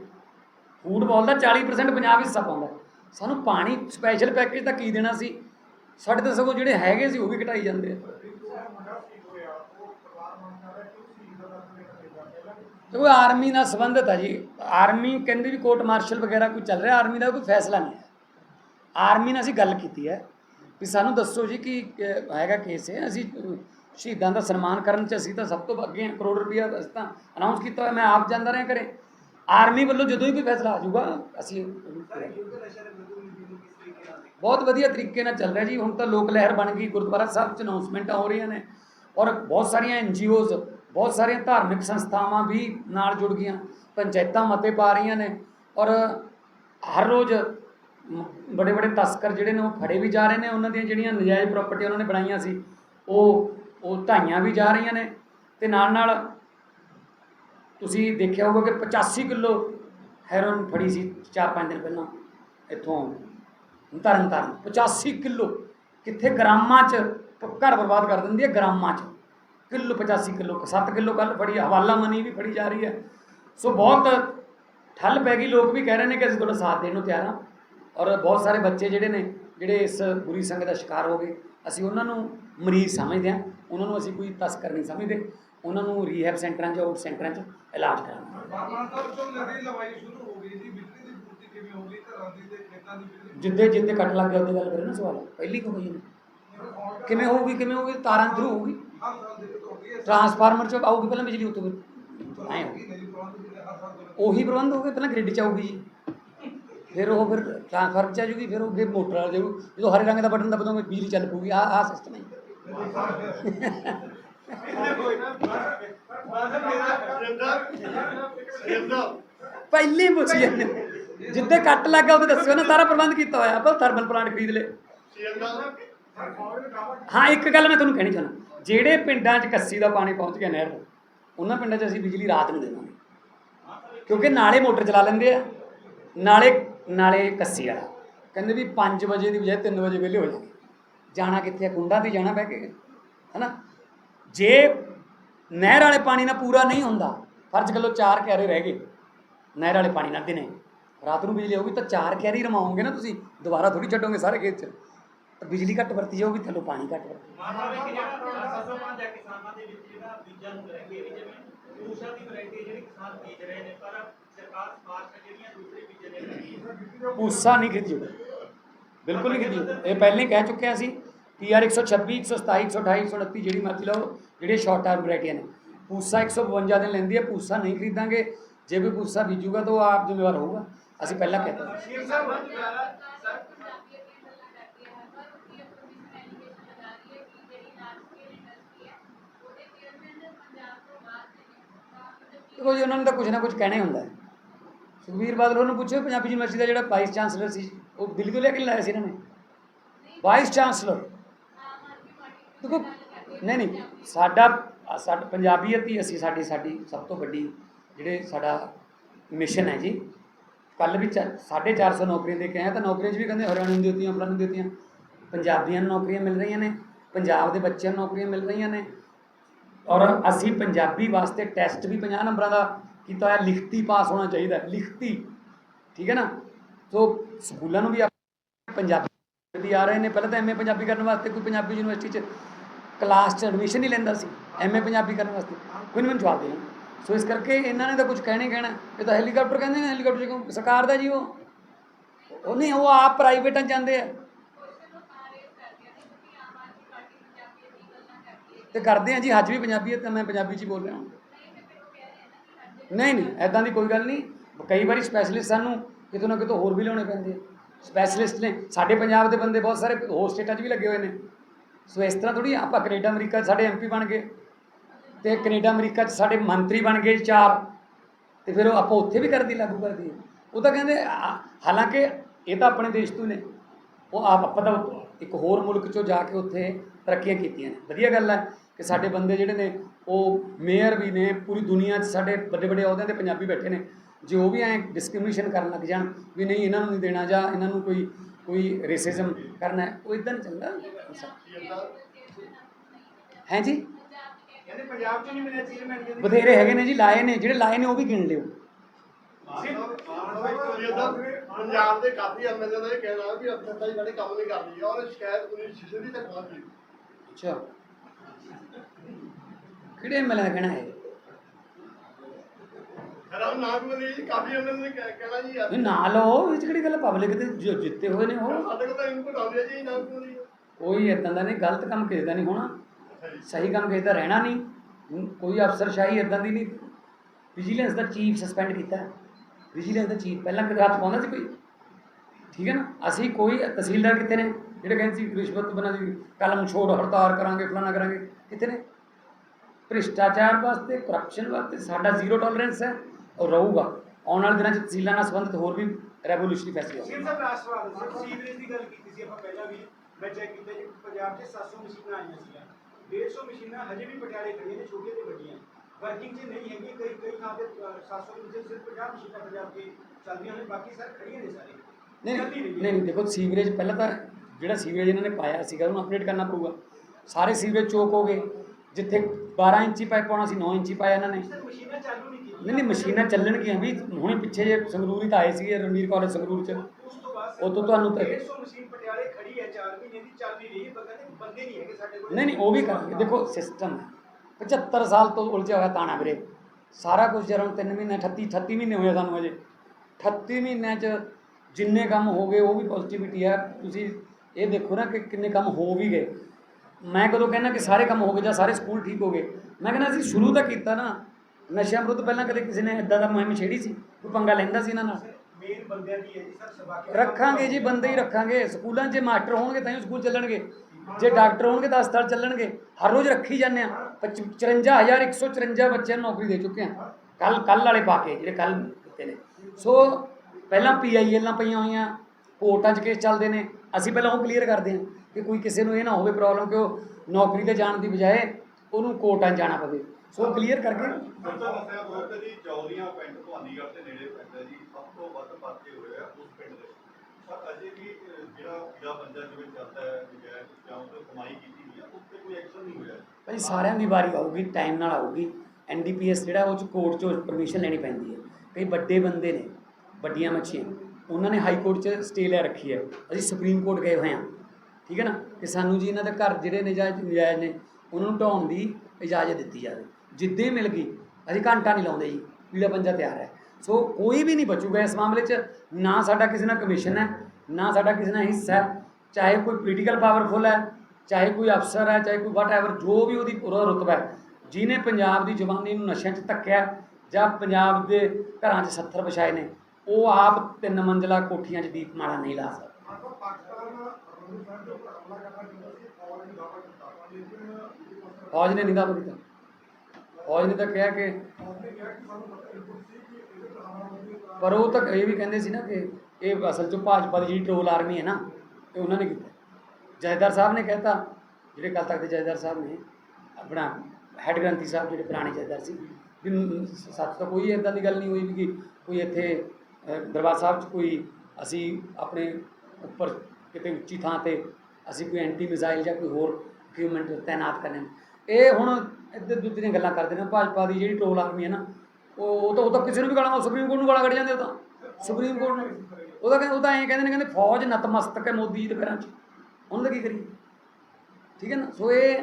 ਫੂਡਬਾਲ ਦਾ 40% ਪੰਜਾਬ ਹਿੱਸਾ ਪਾਉਂਦਾ। ਸਾਨੂੰ ਪਾਣੀ ਸਪੈਸ਼ਲ ਪੈਕੇਜ ਦਾ ਕੀ ਦੇਣਾ ਸੀ? ਸਾਡੇ ਤਾਂ ਸਗੋਂ ਜਿਹੜੇ ਹੈਗੇ ਸੀ ਉਹ ਵੀ ਘਟਾਈ ਜਾਂਦੇ ਆ। ਤੇ ਉਹ ਆਰਮੀ ਨਾਲ ਸੰਬੰਧਿਤ ਹੈ ਜੀ। ਆਰਮੀ ਕਹਿੰਦੇ ਵੀ ਕੋਰਟ ਮਾਰਸ਼ਲ ਵਗੈਰਾ ਕੋਈ ਚੱਲ ਰਿਹਾ, ਆਰਮੀ ਦਾ ਕੋਈ ਫੈਸਲਾ ਨਹੀਂ ਹੈ। ਆਰਮੀ ਨਾਲ ਅਸੀਂ ਗੱਲ ਕੀਤੀ ਹੈ ਵੀ ਸਾਨੂੰ ਦੱਸੋ ਜੀ ਕਿ ਹੈਗਾ ਕੇਸ ਹੈ ਅਸੀਂ ਸ਼ਹੀਦਾਂ ਦਾ ਸਨਮਾਨ ਕਰਨ ਚ ਅਸੀਂ ਤਾਂ ਸਭ ਤੋਂ ਅੱਗੇ ਕਰੋੜ ਰੁਪਇਆ ਅਸੀਂ ਤਾਂ ਅਨਾਉਂਸ ਕੀਤਾ ਹੋਇਆ। ਮੈਂ ਆਪ ਜਾਂਦਾ ਰਿਹਾ ਕਰੇ ਆਰਮੀ ਵੱਲੋਂ ਜਦੋਂ ਹੀ ਕੋਈ ਫੈਸਲਾ ਆ ਜਾਊਗਾ, ਅਸੀਂ ਬਹੁਤ ਵਧੀਆ ਤਰੀਕੇ ਨਾਲ ਚੱਲ ਰਿਹਾ ਜੀ। ਹੁਣ ਤਾਂ ਲੋਕ ਲਹਿਰ ਬਣ ਗਈ, ਗੁਰਦੁਆਰਾ ਸਾਹਿਬ ਚ ਅਨਾਉਂਸਮੈਂਟਾਂ ਹੋ ਰਹੀਆਂ ਨੇ ਔਰ ਬਹੁਤ ਸਾਰੀਆਂ ਐਨਜੀਓਜ਼ ਬਹੁਤ ਸਾਰੀਆਂ ਧਾਰਮਿਕ ਸੰਸਥਾਵਾਂ ਵੀ ਨਾਲ ਜੁੜ ਗਈਆਂ, ਪੰਚਾਇਤਾਂ ਮਤੇ ਪਾ ਰਹੀਆਂ ਨੇ ਔਰ ਹਰ ਰੋਜ਼ ਬੜੇ ਬੜੇ ਤਸਕਰ ਜਿਹੜੇ ਨੇ ਉਹ ਫੜੇ ਵੀ ਜਾ ਰਹੇ ਨੇ। ਉਹਨਾਂ ਦੀਆਂ ਜਿਹੜੀਆਂ ਨਜਾਇਜ਼ ਪ੍ਰਾਪਰਟੀ ਉਹਨਾਂ ਨੇ ਬਣਾਈਆਂ ਸੀ, ਉਹ ਉਹ ਢਾਈਆਂ ਵੀ ਜਾ ਰਹੀਆਂ ਨੇ ਤੇ ਨਾਲ ਨਾਲ ਤੁਸੀਂ ਦੇਖਿਆ ਹੋਊਗਾ ਕਿ 85 ਕਿਲੋ ਹੈਰੋਇਨ ਫੜੀ ਸੀ 4-5 ਦਿਨ ਪਹਿਲਾਂ ਇੱਥੋਂ ਤਰਨ ਤਾਰਨ 85 ਕਿਲੋ ਕਿੱਥੇ ਗ੍ਰਾਮਾਂ 'ਚ ਪ- ਘਰ ਬਰਬਾਦ ਕਰ ਦਿੰਦੀ ਹੈ ਗ੍ਰਾਮਾਂ 'ਚ। ਕਿਲੋ 85 ਕਿਲੋ 7 ਕਿਲੋ ਕੱਲ ਫੜੀ ਹੈ, ਹਵਾਲਾ ਮਨੀ ਵੀ ਫੜੀ ਜਾ ਰਹੀ ਹੈ। ਸੋ ਬਹੁਤ ਠੱਲ ਪੈ ਗਈ। ਲੋਕ ਵੀ ਕਹਿ ਰਹੇ ਨੇ ਕਿ ਅਸੀਂ ਤੁਹਾਡਾ ਸਾਥ ਦੇਣ ਨੂੰ ਤਿਆਰ ਹਾਂ ਔਰ ਬਹੁਤ ਸਾਰੇ ਬੱਚੇ ਜਿਹੜੇ ਨੇ ਜਿਹੜੇ ਇਸ ਬੁਰੀ ਸੰਗਤ ਦਾ ਸ਼ਿਕਾਰ ਹੋ ਗਏ ਅਸੀਂ ਉਹਨਾਂ ਨੂੰ ਮਰੀਜ਼ ਸਮਝਦੇ ਹਾਂ। ਉਹਨਾਂ ਨੂੰ ਅਸੀਂ ਕੋਈ ਤਸਕਰ ਨਹੀਂ ਸਮਝਦੇ। ਉਹਨਾਂ ਨੂੰ ਰੀਹੈਬ ਸੈਂਟਰਾਂ 'ਚ ਆਊਟ ਸੈਂਟਰਾਂ 'ਚ ਇਲਾਜ ਹੋ ਹੋ ਬਿਜਲੀ? ਜਿੱਦੇ ਜਿੱਦੇ ਕੱਟ ਲੱਗ ਗਿਆ ਉਹਦੇ ਗੱਲ ਕਰੇ ਨਾ ਸਵਾਲ। ਪਹਿਲੀ ਕਿਉਂ ਹੋਈ ਨੇ ਕਿਵੇਂ ਹੋਊਗੀ ਕਿਵੇਂ ਹੋਊਗੀ? ਤਾਰਾਂ ਥਰੂ ਹੋਊਗੀ? ਹੋ ਹੈ ਟਰਾਂਸਫਾਰਮਰ 'ਚ ਆਊਗੀ ਪਹਿਲਾਂ ਬਿਜਲੀ ਉੱਤੋਂ ਫਿਰ। ਐਂ ਤੋਂ ਉਹੀ ਪ੍ਰਬੰਧ ਹੋਊਗਾ ਪਹਿਲਾਂ ਗ੍ਰਿਡ 'ਚ ਆਊਗੀ ਜੀ। ਫਿਰ ਉਹ ਫਿਰ ਟਰਾਂਸਫਾਰਮਰ 'ਚ ਆ ਜੂਗੀ ਫਿਰ ਉਹ ਅੱਗੇ ਮੋਟਰ ਆ ਜਾਊ। ਜਦੋਂ ਹਰੇ ਰੰਗ ਦਾ ਬਟਨ ਦਬਾਉਂਗੇ ਬਿਜਲੀ ਚੱਲ ਪਊਗੀ। ਆ ਆ ਸਿਸਟਮ ਹੈ ਪਹਿਲੀ ਪੁੱਛੀ ਨੇ ਜਿੱਦੇ ਕੱਟ ਲੱਗਾ ਉਹਦੇ ਦੱਸਿਓ ਨਾ, ਸਾਰਾ ਪ੍ਰਬੰਧ ਕੀਤਾ ਹੋਇਆ। ਆਪਾਂ ਥਰਮਲ ਪਲਾਂਟ ਖਰੀਦ ਲਏ। ਹਾਂ, ਇੱਕ ਗੱਲ ਮੈਂ ਤੁਹਾਨੂੰ ਕਹਿਣੀ ਚਾਹੁੰਦਾ। ਜਿਹੜੇ ਪਿੰਡਾਂ 'ਚ ਕੱਸੀ ਦਾ ਪਾਣੀ ਪਹੁੰਚ ਗਿਆ ਨਹਿਰ ਨੂੰ ਉਹਨਾਂ ਪਿੰਡਾਂ 'ਚ ਅਸੀਂ ਬਿਜਲੀ ਰਾਤ ਨੂੰ ਦੇਵਾਂਗੇ। ਕਿਉਂਕਿ ਨਾਲੇ ਮੋਟਰ ਚਲਾ ਲੈਂਦੇ ਆ, ਨਾਲੇ ਨਾਲੇ ਕੱਸੀ ਵਾਲਾ। ਕਹਿੰਦੇ ਵੀ 5 ਵਜੇ ਦੀ ਬਜਾਏ 3 ਵਜੇ ਵਿਹਲੇ ਹੋ ਜਾਣਗੇ ਜਾਣਾ ਕਿੱਥੇ ਆ? ਕੁੰਡਾਂ ਤੇ ਜਾਣਾ ਬਹਿ ਕੇ, ਹੈਨਾ? ਜੇ ਨਹਿਰ ਵਾਲੇ ਪਾਣੀ ਨਾਲ ਪੂਰਾ ਨਹੀਂ ਹੁੰਦਾ ਫਰਜ਼ ਕਰ ਲਓ ਚਾਰ ਕਿਆਰੇ ਰਹਿ ਗਏ ਨਹਿਰ ਵਾਲੇ ਪਾਣੀ ਨਾਲ ਦਿਨੇ ਰਾਤ ਨੂੰ ਬਿਜਲੀ ਆਊਗੀ ਤਾਂ ਚਾਰ ਕਿਆਰੇ ਹੀ ਰਮਾਓਗੇ ਨਾ ਤੁਸੀਂ ਦੁਬਾਰਾ ਥੋੜੀ ਛੱਡੋਗੇ ਸਾਰੇ ਖੇਤ 'ਚ। ਤਾਂ ਬਿਜਲੀ ਘੱਟ ਵਰਤੀ ਜਾਊਗੀ ਥੱਲੋਂ ਪਾਣੀ ਘੱਟ ਵਰਤੀ ਪੂਸਾ ਨਹੀਂ ਖਰੀਦੀ ਬਿਲਕੁਲ ਨਹੀਂ ਖਰੀਦੀ ਇਹ ਪਹਿਲਾਂ ਹੀ ਕਹਿ ਚੁੱਕਿਆ ਸੀ ਪੀਆਰ 126 127 128 129 ਜਿਹੜੀ ਮਰਜ਼ੀ ਲਓ ਜਿਹੜੇ ਸ਼ਾਰਟ ਟਰਮ ਵੈਰਾਈਟੀਆਂ ਨੇ। ਪੂਸਾ 152 ਦਿਨ ਲੈਂਦੀ ਹੈ ਪੂਸਾ ਨਹੀਂ ਖਰੀਦਾਂਗੇ। ਜੇ ਕੋਈ ਪੂਸਾ ਬੀਜੂਗਾ ਤਾਂ ਉਹ ਆਪ ਜ਼ਿੰਮੇਵਾਰ ਹੋਊਗਾ। ਅਸੀਂ ਪਹਿਲਾਂ ਸਾਹਿਬ ਦੇਖੋ ਜੀ ਉਹਨਾਂ ਨੂੰ ਤਾਂ ਕੁਝ ਨਾ ਕੁਝ ਕਹਿਣਾ ਹੀ ਹੁੰਦਾ ਹੈ। ਸੁਖਬੀਰ ਬਾਦਲ ਉਹਨੂੰ ਪੁੱਛੋ ਪੰਜਾਬੀ ਯੂਨੀਵਰਸਿਟੀ ਦਾ ਜਿਹੜਾ ਵਾਈਸ ਚਾਂਸਲਰ ਸੀ ਉਹ ਦਿੱਲੀ ਤੋਂ ਲੈ ਕੇ ਲਾਇਆ ਸੀ ਇਹਨਾਂ ਨੇ? ਵਾਈਸ ਚਾਂਸਲਰ ਦੇਖੋ, ਨਹੀਂ ਨਹੀਂ, ਸਾਡਾ ਸਾਡਾ ਪੰਜਾਬੀਅਤ ਹੀ ਅਸੀਂ, ਸਾਡੀ ਸਾਡੀ ਸਭ ਤੋਂ ਵੱਡੀ ਜਿਹੜੇ ਸਾਡਾ ਮਿਸ਼ਨ ਹੈ ਜੀ। ਕੱਲ ਵੀ 450 ਨੌਕਰੀਆਂ ਦੇ ਕੇ ਆਏ ਤਾਂ ਨੌਕਰੀਆਂ 'ਚ ਵੀ ਕਹਿੰਦੇ ਹਰਿਆਣੇ ਨੂੰ ਦਿੱਤੀਆਂ, ਫਲਾਣੇ ਨੂੰ ਦਿੱਤੀਆਂ। ਪੰਜਾਬੀਆਂ ਨੂੰ ਨੌਕਰੀਆਂ ਮਿਲ ਰਹੀਆਂ ਨੇ, ਪੰਜਾਬ ਦੇ ਬੱਚਿਆਂ ਨੂੰ ਨੌਕਰੀਆਂ ਮਿਲ ਰਹੀਆਂ ਨੇ। ਔਰ ਅਸੀਂ ਪੰਜਾਬੀ ਵਾਸਤੇ ਟੈਸਟ ਵੀ 50 ਨੰਬਰਾਂ ਦਾ ਕੀਤਾ ਹੋਇਆ, ਲਿਖਤੀ ਪਾਸ ਹੋਣਾ ਚਾਹੀਦਾ, ਲਿਖਤੀ। ਠੀਕ ਹੈ ਨਾ? ਸੋ ਸਕੂਲਾਂ ਨੂੰ ਵੀ ਆਪ- ਪੰਜਾਬੀ ਵੀ ਆ ਰਹੇ ਨੇ, ਪਹਿਲਾਂ ਤਾਂ ਐਮਏ ਪੰਜਾਬੀ ਕਰਨ ਵਾਸਤੇ ਕੋਈ ਪੰਜਾਬੀ ਯੂਨੀਵਰਸਿਟੀ 'ਚ ਕਲਾਸ 'ਚ ਐਡਮਿਸ਼ਨ ਨਹੀਂ ਲੈਂਦਾ ਸੀ ਐਮਏ ਪੰਜਾਬੀ ਕਰਨ ਵਾਸਤੇ। ਕੋਈ ਨਹੀਂ ਮੈਨੂੰ ਜਵਾਬ ਦੇਣਾ ਸੋ ਇਸ ਕਰਕੇ ਇਹਨਾਂ ਨੇ ਤਾਂ ਕੁਝ ਕਹਿਣੇ ਕਹਿਣਾ। ਇਹ ਤਾਂ ਹੈਲੀਕਾਪਟਰ ਕਹਿੰਦੇ ਨੇ ਹੈਲੀਕਾਪਟਰ 'ਚ ਕਿਉਂ ਸਰਕਾਰ ਦਾ ਜੀ ਉਹ। ਉਹ ਨਹੀਂ, ਉਹ ਆਪ ਪ੍ਰਾਈਵੇਟਾਂ 'ਚ ਜਾਂਦੇ ਆ। ਤੇ ਕਰਦੇ ਆ ਜੀ, ਅੱਜ ਵੀ ਪੰਜਾਬੀ ਹੈ ਤਾਂ ਮੈਂ ਪੰਜਾਬੀ 'ਚ ਹੀ ਬੋਲ ਰਿਹਾ ਨਹੀਂ ਨਹੀਂ ਐਦਾਂ ਦੀ ਕੋਈ ਗੱਲ ਨਹੀਂ। ਕਈ ਵਾਰੀ ਸਪੈਸ਼ਲਿਸਟ ਸਾਨੂੰ ਕਿਤੋਂ ਨਾ ਕਿਤੋਂ ਹੋਰ ਵੀ ਲਿਆਉਣੇ ਪੈਂਦੇ ਆ। ਸਪੈਸ਼ਲਿਸਟ ਨੇ, ਸਾਡੇ ਪੰਜਾਬ ਦੇ ਬੰਦੇ ਬਹੁਤ ਸਾਰੇ ਹੋਰ ਸਟੇਟਾਂ 'ਚ ਵੀ ਲੱਗੇ ਹੋਏ ਨੇ। ਸੋ ਇਸ ਤਰ੍ਹਾਂ ਥੋੜੀ ਆਪਾਂ ਕੈਨੇਡਾ, ਅਮਰੀਕਾ 'ਚ ਸਾਡੇ ਐਮਪੀ ਬਣ ਗਏ ਤੇ ਕੈਨੇਡਾ, ਅਮਰੀਕਾ 'ਚ ਸਾਡੇ ਮੰਤਰੀ ਬਣ ਗਏ ਚਾਰ ਤੇ ਫਿਰ ਉਹ ਆਪਾਂ ਉੱਥੇ ਵੀ ਕਰਦੀ ਲਾਗੂ ਕਰਦੀ ਉਹ ਤਾਂ ਕਹਿੰਦੇ ਹਾਲਾਂਕਿ ਇਹ ਤਾਂ ਆਪਣੇ ਦੇਸ਼ ਤੋਂ ਹੀ ਨੇ। ਉਹ ਆਪ, ਆਪਾਂ ਤਾਂ ਇੱਕ ਹੋਰ ਮੁਲਕ 'ਚੋਂ ਜਾ ਕੇ ਉੱਥੇ ਤਰੱਕੀਆਂ ਕੀਤੀਆਂ ਨੇ। ਵਧੀਆ ਗੱਲ ਹੈ ਕਿ ਸਾਡੇ ਬੰਦੇ ਜਿਹੜੇ ਨੇ, ਉਹ ਮੇਅਰ ਵੀ ਨੇ, ਪੂਰੀ ਦੁਨੀਆ 'ਚ ਸਾਡੇ ਵੱਡੇ ਵੱਡੇ ਅਹੁਦਿਆਂ ਤੇ ਪੰਜਾਬੀ ਬੈਠੇ ਨੇ। ਜੇ ਉਹ ਵੀ ਐਂ ਡਿਸਕ੍ਰਿਮੀਨੇਸ਼ਨ ਕਰਨ ਲੱਗ ਜਾਣ ਵੀ ਨਹੀਂ ਇਹਨਾਂ ਨੂੰ ਨਹੀਂ ਦੇਣਾ ਜਾਂ ਇਹਨਾਂ ਨੂੰ ਕੋਈ ਕੋਈ ਰੇਸਿਜ਼ਮ ਕਰਨਾ ਉਹ ਇਦਾਂ ਨਹੀਂ ਚੱਲਦਾ। ਹੈ ਜੀ? ਕਹਿੰਦੇ ਪੰਜਾਬ 'ਚ ਨਹੀਂ ਮਿਲਿਆ ਚੇਅਰਮੈਨ ਬਥੇਰੇ ਹੈਗੇ ਨੇ ਜੀ ਲਾਏ ਨੇ ਜਿਹੜੇ ਲਾਏ ਨੇ ਉਹ ਵੀ ਗਿਣ ਲਿਓ। ਪੰਜਾਬ ਦੇ ਕਾਫੀ ਐਮਐਲਏ ਦਾ ਇਹ ਕਹਿਣਾ ਵੀ ਅਫਸਰਸ਼ਾਹੀ ਸਾਡੇ ਕੰਮ ਨਹੀਂ ਕਰਦੀ ਔਰ ਸ਼ਿਕਾਇਤ ਪੁਲਿਸ ਸ਼ਿਸ਼ੇ ਦੀ ਪਹੁੰਚ ਗਈ ਅੱਛਾ। ਕਿਹੜੇ ਐਮਐਲਏ ਦਾ ਕਹਿਣਾ ਹੈ? ਉਹ ਨਾ ਕੋਈ ਕਾਫੀ ਐਮਐਲਏ ਨੇ ਕਹਿ- ਕਹਿਣਾ ਜੀ ਨਹੀਂ ਨਾ ਲਓ ਇਹ 'ਚ ਕਿਹੜੀ ਗੱਲ ਪਬਲਿਕ ਜੋ ਜਿੱਤੇ ਹੋਏ ਨੇ ਉਹ। ਸਾਡੇ ਕੋਲ ਤਾਂ ਇਨਪੁਟ ਆਉਂਦੀ ਹੈ ਜੀ ਨਾ ਕੋਈ ਕੋਈ ਇਦਾਂ ਦਾ ਨਹੀਂ ਗਲਤ ਕੰਮ ਕਿਸੇ ਦਾ ਨਹੀਂ ਹੋਣਾ। ਸਹੀ ਕੰਮ ਕਿਸੇ ਦਾ ਰਹਿਣਾ ਨਹੀਂ। ਹੁਣ ਕੋਈ ਅਫਸਰਸ਼ਾਹੀ ਇਦਾਂ ਦੀ ਨਹੀਂ। ਵਿਜੀਲੈਂਸ ਦਾ ਚੀਫ ਸਸਪੈਂਡ ਕੀਤਾ। ਵਿਜੀਲੈਂਸ ਦਾ ਚੀਫ ਪਹਿਲਾਂ ਕਿਤੇ ਹੱਥ ਪਾਉਂਦਾ ਸੀ ਕੋਈ? ਠੀਕ ਹੈ ਨਾ? ਅਸੀਂ ਕੋਈ ਤਹਿਸੀਲਦਾਰ ਕਿੱਥੇ ਨੇ? ਜਿਹੜੇ ਕਹਿੰਦੇ ਸੀ ਰਿਸ਼ਵਤ ਬਣਾ ਦੀ ਕਲਮ ਛੋੜ ਹੜਤਾਲ ਕਰਾਂਗੇ ਫਲਾਣਾ ਕਰਾਂਗੇ। ਕਿੱਥੇ ਨੇ? ਭ੍ਰਿਸ਼ਟਾਚਾਰ ਵਾਸਤੇ ਕਰਪਸ਼ਨ ਵਾਸਤੇ ਸਾਡਾ ਜ਼ੀਰੋ ਟੋਲਰੈਂਸ ਹੈ। ਔਰ ਰਹੂਗਾ। ਆਉਣ ਵਾਲੇ ਦਿਨਾਂ 'ਚ ਤਹਿਸੀਲਾਂ ਨਾਲ ਸੰਬੰਧਿਤ ਹੋਰ ਵੀ ਰੈਵੋਲੂਸ਼ਨਰੀ ਫੈਸਲੇ ਹੋਣਗੇ ਸਾਹਿਬ ਲਾਸਟ ਸਵਾਲ ਸੀ ਸੀਵਰੇਜ ਦੀ ਗੱਲ ਕੀਤੀ ਸੀ ਆਪਾਂ ਪਹਿਲਾਂ ਵੀ ਮੈਂ ਚੈੱਕ ਕੀਤਾ ਜੀ ਪੰਜਾਬ 'ਚ 700 ਮਸ਼ੀਨਾਂ ਆਈਆਂ ਸੀ 150 ਮਸ਼ੀਨਾਂ ਹਜੇ ਵੀ ਪਟਿਆਲੇ ਖੜੀਆਂ ਨੇ ਛੋਟੀਆਂ ਤੇ ਵੱਡੀਆਂ। ਵਰਕਿੰਗ 'ਚ ਨਹੀਂ ਹੈਗੀ ਕਈ ਕਈ ਥਾਂ ਤੇ ਅ, 700 ਮਸ਼ੀਨ ਸਿਰਫ 50 ਮਸ਼ੀਨਾਂ ਪੰਜਾਬ ਕੇ ਚੱਲਦੀਆਂ ਨੇ ਬਾਕੀ ਸਰ ਖੜੀਆਂ ਨੇ ਸਾਰੇ। ਨਹੀਂ ਹੀ ਨਹੀਂ ਦੇਖੋ ਸੀਵਰੇਜ ਪਹਿਲਾਂ ਤਾਂ ਜਿਹੜਾ ਸੀਵਰੇਜ ਇਹਨਾਂ ਨੇ ਪਾਇਆ ਸੀਗਾ ਉਹਨੂੰ ਅਪਡੇਟ ਕਰਨਾ ਪਊਗਾ। ਸਾਰੇ ਸੀਵਰੇਜ ਚੋਕ ਹੋ ਗਏ ਜਿੱਥੇ 12 ਇੰਚੀ ਪਾਈਪ ਪਾਉਣਾ ਸੀ 9 ਇੰਚੀ ਪਾਇਆ ਇਹਨਾਂ ਨੇ। ਸਰ ਮਸ਼ੀਨਾਂ ਚਾਲੂ ਨਹੀਂ ਨਹੀਂ ਨਹੀਂ ਮਸ਼ੀਨਾਂ ਚੱਲਣਗੀਆਂ ਵੀ। ਹੁਣੇ ਪਿੱਛੇ ਜੇ ਸੰਗਰੂਰ ਹੀ ਤਾਂ ਆਏ ਸੀਗੇ ਰਣਵੀਰ ਕਾਲਜ ਸੰਗਰੂਰ ਚ। ਉਸ ਤੋਂ ਬਾਅਦ ਉਹ ਤੋਂ ਤੁਹਾਨੂੰ ਤਾਂ- 150 ਮਸ਼ੀਨ ਪਟਿਆਲੇ ਖੜੀ ਹੈ 4 ਮਹੀਨੇ ਦੀ ਚੱਲ ਨਹੀਂ ਰਹੀ ਬਗਾਨੇ ਬੰਦੇ ਨਹੀਂ ਹੈਗੇ ਸਾਡੇ ਕੋਲ। ਨਹੀਂ ਨਹੀਂ ਉਹ ਵੀ ਕਰਾਂਗੇ ਦੇਖੋ ਸਿਸਟਮ ਹੈ। 75 ਸਾਲ ਤੋਂ ਉਲਝਿਆ ਹੋਇਆ ਤਾਣਾ ਵੀਰੇ। ਸਾਰਾ ਕੁਝ ਜਰਾਂ 3 ਮਹੀਨੇ 38 38 ਮਹੀਨੇ ਹੋਏ ਸਾਨੂੰ ਅਜੇ 38 ਮਹੀਨਿਆਂ ਚ ਜਿੰਨੇ ਕੰਮ ਹੋ ਗਏ ਉਹ ਵੀ ਪੋਜ਼ਿਟਿਵਿਟੀ ਹੈ। ਤੁਸੀਂ ਇਹ ਦੇਖੋ ਨਾ ਕਿ ਕਿੰਨੇ ਕੰਮ ਹੋ ਵੀ ਗਏ। ਮੈਂ ਕਦੋਂ ਕਹਿੰਦਾ ਕਿ ਸਾਰੇ ਕੰਮ ਹੋ ਗਏ ਜਾਂ ਸਾਰੇ ਸਕੂਲ ਠੀਕ ਹੋ ਗਏ। ਮੈਂ ਕਹਿੰਦਾ ਅਸੀਂ ਸ਼ੁਰੂ ਤਾਂ ਕੀਤਾ ਨਾ। ਨਸ਼ਿਆਂ ਵਿਰੁੱਧ ਪਹਿਲਾਂ ਕਦੇ ਕਿਸੇ ਨੇ ਇਦਾਂ ਦਾ ਮੁਹਿੰਮ ਛੇੜੀ ਸੀ? ਕੋਈ ਪੰਗਾ ਲੈਂਦਾ ਸੀ ਇਹਨਾਂ ਨਾਲ? ਮੇਨ ਬੰਦਿਆਂ ਦੀ ਹੈ ਜੀ ਸਰ ਰੱਖਾਂਗੇ ਜੀ ਬੰਦੇ ਹੀ ਰੱਖਾਂਗੇ। ਸਕੂਲਾਂ 'ਚ ਮਾਸਟਰ ਹੋਣਗੇ ਤਾਂ ਹੀ ਸਕੂਲ ਚੱਲਣਗੇ। ਜੇ ਡਾਕਟਰ ਹੋਣਗੇ ਤਾਂ ਹਸਪਤਾਲ ਚੱਲਣਗੇ। ਹਰ ਰੋਜ਼ ਰੱਖੀ ਜਾਂਦੇ ਆ। 54154 ਬੱਚਿਆਂ ਨੂੰ ਨੌਕਰੀ ਦੇ ਚੁੱਕੇ ਆ। ਕੱਲ ਕੱਲ ਵਾਲੇ ਪਾ ਕੇ ਜਿਹੜੇ ਕੱਲ ਦਿੱਤੇ ਨੇ। ਸੋ ਪਹਿਲਾਂ ਪੀਆਈਐਲਾਂ ਪਈਆਂ ਹੋਈਆਂ ਕੋਰਟਾਂ 'ਚ ਕੇਸ ਚੱਲਦੇ ਨੇ। ਅਸੀਂ ਪਹਿਲਾਂ ਉਹ ਕਲੀਅਰ ਕਰਦੇ ਹਾਂ ਕਿ ਕੋਈ ਕਿਸੇ ਨੂੰ ਇਹ ਨਾ ਹੋਵੇ ਪ੍ਰੋਬਲਮ ਕਿ ਉਹ ਨੌਕਰੀ ਤੇ ਜਾਣ ਦੀ ਬਜਾਏ ਉਹਨੂੰ ਕੋਰਟਾਂ 'ਚ ਜਾਣਾ ਪਵੇ। ਸੋ ਕਲੀਅਰ ਕਰਕੇ ਦੱਸਿਆ ਜੀ ਚੌਲੀਆਂ ਪਿੰਡ ਭਵਾਨੀਗੜ੍ਹ ਦੇ ਨੇੜੇ ਪੈਂਦਾ ਜੀ। ਸਭ ਤੋਂ ਵੱਧ ਪਰਚੇ ਹੋਏ ਆ ਉਸ ਪਿੰਡ ਦੇ। ਪਰ ਅਜੇ ਵੀ ਅਹ, ਜਿਹੜਾ ਪੀੜਾ ਬੰਦਾ ਜਿਵੇਂ ਚੱਲਦਾ ਹੈ ਨਜਾਇਜ਼ ਜਾਂ ਉਹ ਕਮਾਈ ਕੀਤੀ ਹੋਈ ਆ ਉਸ ਤੇ ਕੋਈ ਐਕਸ਼ਨ ਨਹੀਂ ਹੋਇਆ। ਭਾਈ ਸਾਰਿਆਂ ਦੀ ਵਾਰੀ ਆਊਗੀ ਟਾਈਮ ਨਾਲ ਆਊਗੀ। ਐਨਡੀਪੀਐਸ ਜਿਹੜਾ ਉਹ ਚ ਕੋਰਟ ਚੋਂ ਪਰਮਿਸ਼ਨ ਲੈਣੀ ਪੈਂਦੀ ਹੈ। ਕਈ ਵੱਡੇ ਬੰਦੇ ਨੇ ਵੱਡੀਆਂ ਮੱਛੀਆਂ। ਉਹਨਾਂ ਨੇ ਹਾਈ ਕੋਰਟ 'ਚ ਸਟੇ ਲੈ ਰੱਖੀ ਹੈ। ਅਸੀਂ ਸੁਪਰੀਮ ਕੋਰਟ ਗਏ ਹੋਏ ਹਾਂ। ਠੀਕ ਹੈ ਨਾ? ਕਿ ਸਾਨੂੰ ਜੀ ਇਹਨਾਂ ਦੇ ਘਰ ਜਿਹੜੇ ਨਜਾਇਜ਼ ਨਜਾਇਜ਼ ਨੇ ਉਹਨਾਂ ਨੂੰ ਢਾਉਣ ਦੀ ਇਜਾਜ਼ਤ ਦਿੱਤੀ ਜਾਵੇ। ਜਿੱਦੇ ਮਿਲ ਗਈ ਅਸੀਂ ਘੰਟਾ ਨਹੀਂ ਲਾਉਂਦੇ ਜੀ ਪੀੜਾ ਪੰਜਾ ਤਿਆਰ ਹੈ। ਸੋ ਕੋਈ ਵੀ ਨਹੀਂ ਬਚੂਗਾ ਇਸ ਮਾਮਲੇ 'ਚ ਨਾ ਸਾਡਾ ਕਿਸੇ ਨਾਲ ਕਮਿਸ਼ਨ ਹੈ ਨਾ ਸਾਡਾ ਕਿਸੇ ਨਾਲ ਹਿੱਸਾ ਹੈ ਚਾਹੇ ਕੋਈ ਪੋਲੀਟੀਕਲ ਪਾਵਰਫੁਲ ਹੈ ਚਾਹੇ ਕੋਈ ਅਫਸਰ ਹੈ ਚਾਹੇ ਕੋਈ ਵਟਐਵਰ ਜੋ ਵੀ ਉਹਦੀ ਉਹਦਾ ਰੁਤਬਾ ਹੈ ਜਿਹਨੇ ਪੰਜਾਬ ਦੀ ਜਵਾਨੀ ਨੂੰ ਨਸ਼ਿਆਂ 'ਚ ਧੱਕਿਆ ਜਾਂ ਪੰਜਾਬ ਦੇ ਘਰਾਂ 'ਚ 70 ਵਿਛਾਏ ਨੇ ਉਹ ਆਪ ਤਿੰਨ ਮੰਜ਼ਲਾ ਕੋਠੀਆਂ 'ਚ ਦੀਪਮਾਲਾ ਨਹੀਂ ਲਾ ਸਕਦਾ। ਫੌਜ ਨੇ ਦਾਅਵਾ ਕੀਤਾ ਫੌਜ ਨੇ ਤਾਂ ਕਿਹਾ ਕਿ ਪਰ ਉਹ ਤਾਂ ਇਹ ਵੀ ਕਹਿੰਦੇ ਸੀ ਨਾ ਕਿ ਇਹ ਅਸਲ 'ਚ ਭਾਜਪਾ ਦੀ ਜਿਹੜੀ ਟਰੋਲ ਆਰਮੀ ਹੈ ਨਾ, ਇਹ ਉਹਨਾਂ ਨੇ ਕੀਤਾ। ਜਥੇਦਾਰ ਸਾਹਿਬ ਨੇ ਕਹਿਤਾ, ਜਿਹੜੇ ਕੱਲ ਤੱਕ ਦੇ ਜਥੇਦਾਰ ਸਾਹਿਬ ਨੇ, ਆਪਣਾ ਹੈੱਡ ਗ੍ਰੰਥੀ ਸਾਹਿਬ ਜਿਹੜੇ ਪੁਰਾਣੇ ਜਥੇਦਾਰ ਸੀ, ਵੀ ਸੱਚ ਤਾਂ ਕੋਈ ਇਦਾਂ ਦੀ ਗੱਲ ਨਹੀਂ ਹੋਈ ਵੀ ਕਿ ਕੋਈ ਇੱਥੇ ਦਰਬਾਰ ਸਾਹਿਬ 'ਚ ਕੋਈ ਅਸੀਂ ਆਪਣੇ ਉੱਪਰ ਕਿਤੇ ਉੱਚੀ ਥਾਂ ਤੇ ਅਸੀਂ ਕੋਈ ਐਂਟੀ ਮਿਜ਼ਾਈਲ ਜਾਂ ਕੋਈ ਹੋਰ ਇਕਵਿਪਮੈਂਟ ਤਾਇਨਾਤ ਕਰਨੇ ਇਹ ਹੁਣ ਇੱਧਰ ਦੂਜੇ ਦੀਆਂ ਗੱਲਾਂ ਕਰਦੇ ਨੇ, ਭਾਜਪਾ ਦੀ ਜਿਹੜੀ ਟੋਲ ਆਰਮੀ ਹੈ ਨਾ, ਉਹ ਉਹ ਤਾਂ ਉਹ ਤਾਂ ਕਿਸੇ ਨੂੰ ਵੀ ਗਾਲਾਂ ਸੁਪਰੀਮ ਕੋਰਟ ਨੂੰ ਗਾਲਾਂ ਕੱਢ ਜਾਂਦੇ ਉਹ ਤਾਂ। ਸੁਪਰੀਮ ਕੋਰਟ ਨੂੰ ਉਹਦਾ ਕਹਿੰਦੇ ਉਹ ਤਾਂ ਐਂ ਕਹਿੰਦੇ ਨੇ, ਕਹਿੰਦੇ ਫੌਜ ਨਤਮਸਤਕ ਹੈ ਮੋਦੀ ਜੀ ਦੇ ਪੈਰਾਂ 'ਚ। ਉਹਨਾਂ ਦਾ ਕੀ ਕਰੀਏ? ਠੀਕ ਹੈ ਨਾ? ਸੋ ਇਹ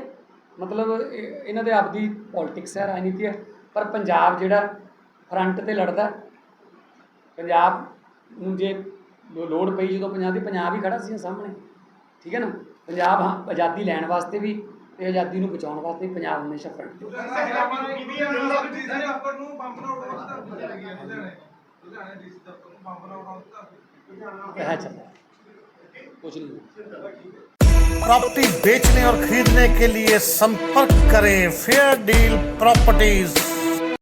ਮਤਲਬ ਇਹ- ਇਹਨਾਂ ਦੇ ਆਪਦੀ ਪੋਲਿਟਿਕਸ ਹੈ, ਰਾਜਨੀਤੀ ਹੈ, ਪਰ ਪੰਜਾਬ ਜਿਹੜਾ ਫਰੰਟ ਤੇ ਲੜਦਾ, ਪੰਜਾਬ ਨੂੰ ਜੇ ਲੋੜ ਪਈ ਜਦੋਂ ਪੰਜਾਬ ਦੀ ਪੰਜਾਬ ਹੀ ਖੜਾ ਸੀ ਸਾਹਮਣੇ। ਠੀਕ ਹੈ ਨਾ? ਪੰਜਾਬ ਹਾਂ, ਆਜ਼ਾਦੀ ਲੈਣ ਵਾਸਤੇ ਵੀ ਤੇ ਆਜ਼ਾਦੀ ਨੂੰ ਬਚਾਉਣ ਵਾਸਤੇ ਵੀ ਪੰਜਾਬ ਹਮੇਸ਼ਾ ਫਰੰਟ ਤੇ ਡੀਸੀ ਦਫ਼ਤਰ ਨੂੰ ਬੰਬ ਨਾਲ ਉਡਾ ਦਿੱਤਾ ਲੁਧਿਆਣੇ ਲੁਧਿਆਣੇ ਡੀਸੀ ਦਫ਼ਤਰ ਨੂੰ ਬੰਬ ਨਾਲ ਉਡਾ ਦਿੱਤਾ ਇਹ ਚੱਲਦਾ ਕੁਝ ਨਹੀਂ प्रॉपर्टी बेचने और खरीदने के लिए संपर्क करें फेयर डील प्रॉपर्टीज